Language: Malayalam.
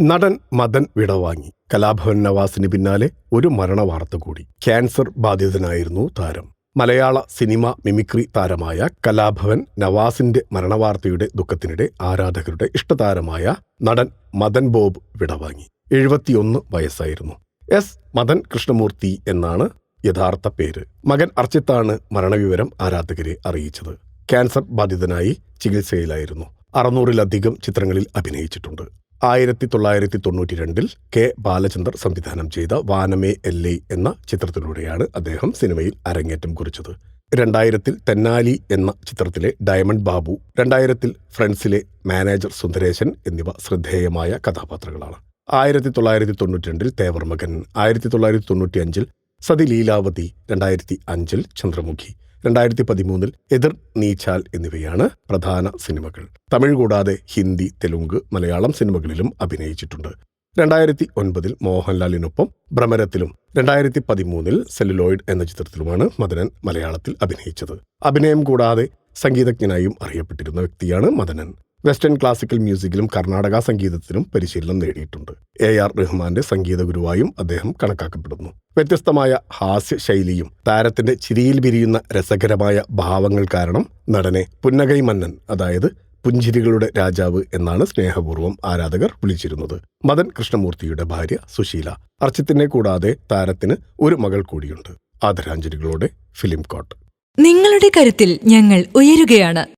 നടൻ മദൻ വിടവാങ്ങി കലാഭവൻ നവാസിന് പിന്നാലെ ഒരു മരണവാർത്ത കൂടി. ക്യാൻസർ ബാധിതനായിരുന്നു താരം. മലയാള സിനിമ മിമിക്രി താരമായ കലാഭവൻ നവാസിന്റെ മരണവാർത്തയുടെ ദുഃഖത്തിനിടെ ആരാധകരുടെ ഇഷ്ടതാരമായ നടൻ മദൻ ബോബ് വിടവാങ്ങി എഴുപത്തിയൊന്ന് വയസ്സായിരുന്നു. എസ്. മദൻ കൃഷ്ണമൂർത്തി എന്നാണ് യഥാർത്ഥ പേര്. മകൻ അർച്ചിത്താണ് മരണവിവരം ആരാധകരെ അറിയിച്ചത്. ക്യാൻസർ ബാധിതനായി ചികിത്സയിലായിരുന്നു. അറുന്നൂറിലധികം ചിത്രങ്ങളിൽ അഭിനയിച്ചിട്ടുണ്ട്. ആയിരത്തി തൊള്ളായിരത്തി തൊണ്ണൂറ്റി രണ്ടിൽ കെ. ബാലചന്ദർ സംവിധാനം ചെയ്ത വാനമേ എല്ലൈ എന്ന ചിത്രത്തിലൂടെയാണ് അദ്ദേഹം സിനിമയിൽ അരങ്ങേറ്റം കുറിച്ചത്. രണ്ടായിരത്തിൽ തെന്നാലി എന്ന ചിത്രത്തിലെ ഡയമണ്ട് ബാബു രണ്ടായിരത്തിൽ ഫ്രണ്ട്സിലെ മാനേജർ സുന്ദരേശൻ എന്നിവ ശ്രദ്ധേയമായ കഥാപാത്രങ്ങളാണ്. ആയിരത്തി തൊള്ളായിരത്തി തൊണ്ണൂറ്റി രണ്ടിൽ തേവർ മകൻ ആയിരത്തി തൊള്ളായിരത്തി തൊണ്ണൂറ്റി അഞ്ചിൽ സതി ലീലാവതി രണ്ടായിരത്തി അഞ്ചിൽ ചന്ദ്രമുഖി രണ്ടായിരത്തി പതിമൂന്നിൽ എതിർ നീച്ചാൽ എന്നിവയാണ് പ്രധാന സിനിമകൾ. തമിഴ് കൂടാതെ ഹിന്ദി തെലുങ്ക് മലയാളം സിനിമകളിലും അഭിനയിച്ചിട്ടുണ്ട്. രണ്ടായിരത്തി ഒൻപതിൽ മോഹൻലാലിനൊപ്പം ഭ്രമരത്തിലും രണ്ടായിരത്തി പതിമൂന്നിൽ സെല്ലുലോയിഡ് എന്ന ചിത്രത്തിലുമാണ് മദനൻ മലയാളത്തിൽ അഭിനയിച്ചത്. അഭിനയം കൂടാതെ സംഗീതജ്ഞനായും അറിയപ്പെട്ടിരുന്ന വ്യക്തിയാണ് മദനൻ. വെസ്റ്റേൺ ക്ലാസിക്കൽ മ്യൂസിക്കിലും കർണാടക സംഗീതത്തിലും പരിശീലനം നേടിയിട്ടുണ്ട്. എ ആർ റഹ്മാന്റെ സംഗീത ഗുരുവായും അദ്ദേഹം കണക്കാക്കപ്പെടുന്നു. വ്യത്യസ്തമായ ഹാസ്യ ശൈലിയും താരത്തിന്റെ ചിരിയിൽ വിരിയുന്ന രസകരമായ ഭാവങ്ങൾ കാരണം നടനെ പുന്നകൈ മന്നൻ അതായത് പുഞ്ചിരികളുടെ രാജാവ് എന്നാണ് സ്നേഹപൂർവം ആരാധകർ വിളിച്ചിരുന്നത്. മദൻ കൃഷ്ണമൂർത്തിയുടെ ഭാര്യ സുശീല. അർച്ചിത്തിനെ കൂടാതെ താരത്തിന് ഒരു മകൾ കൂടിയുണ്ട്. ആദരാഞ്ജലികളോടെ ഫിലിം കോട്ട്. നിങ്ങളുടെ കരുത്തിൽ ഞങ്ങൾ ഉയരുകയാണ്.